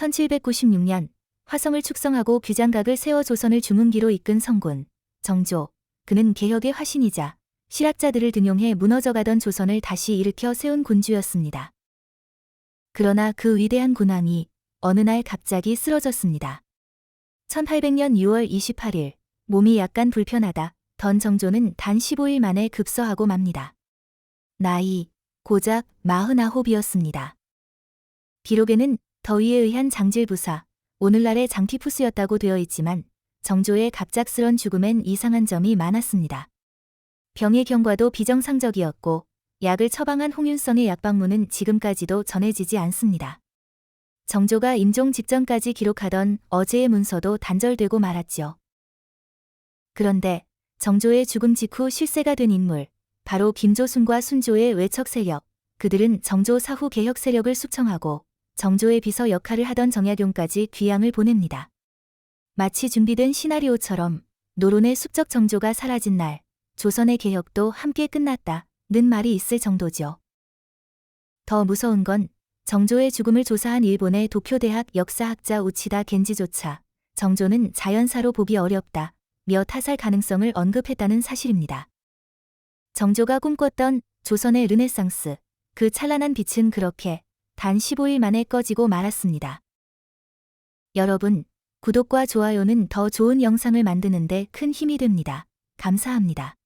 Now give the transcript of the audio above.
1796년 화성을 축성하고 규장각을 세워 조선을 중흥기로 이끈 성군, 정조. 그는 개혁의 화신이자 실학자들을 등용해 무너져가던 조선을 다시 일으켜 세운 군주였습니다. 그러나 그 위대한 군왕이 어느 날 갑자기 쓰러졌습니다. 1800년 6월 28일 몸이 약간 불편하다 던 정조는 단 15일 만에 급서하고 맙니다. 나이 고작 49이었습니다. 기록에는 더위에 의한 장질부사, 오늘날의 장티푸스였다고 되어 있지만 정조의 갑작스런 죽음엔 이상한 점이 많았습니다. 병의 경과도 비정상적이었고 약을 처방한 홍윤성의 약방문은 지금까지도 전해지지 않습니다. 정조가 임종 직전까지 기록하던 어제의 문서도 단절되고 말았지요. 그런데 정조의 죽음 직후 실세가 된 인물, 바로 김조순과 순조의 외척 세력, 그들은 정조 사후 개혁 세력을 숙청하고 정조의 비서 역할을 하던 정약용까지 귀양을 보냅니다. 마치 준비된 시나리오처럼 노론의 숙적 정조가 사라진 날, 조선의 개혁도 함께 끝났다, 는 말이 있을 정도죠. 더 무서운 건 정조의 죽음을 조사한 일본의 도쿄대학 역사학자 우치다 겐지조차 정조는 자연사로 보기 어렵다, 며 타살 가능성을 언급했다는 사실입니다. 정조가 꿈꿨던 조선의 르네상스, 그 찬란한 빛은 그렇게 단 15일 만에 꺼지고 말았습니다. 여러분, 구독과 좋아요는 더 좋은 영상을 만드는데 큰 힘이 됩니다. 감사합니다.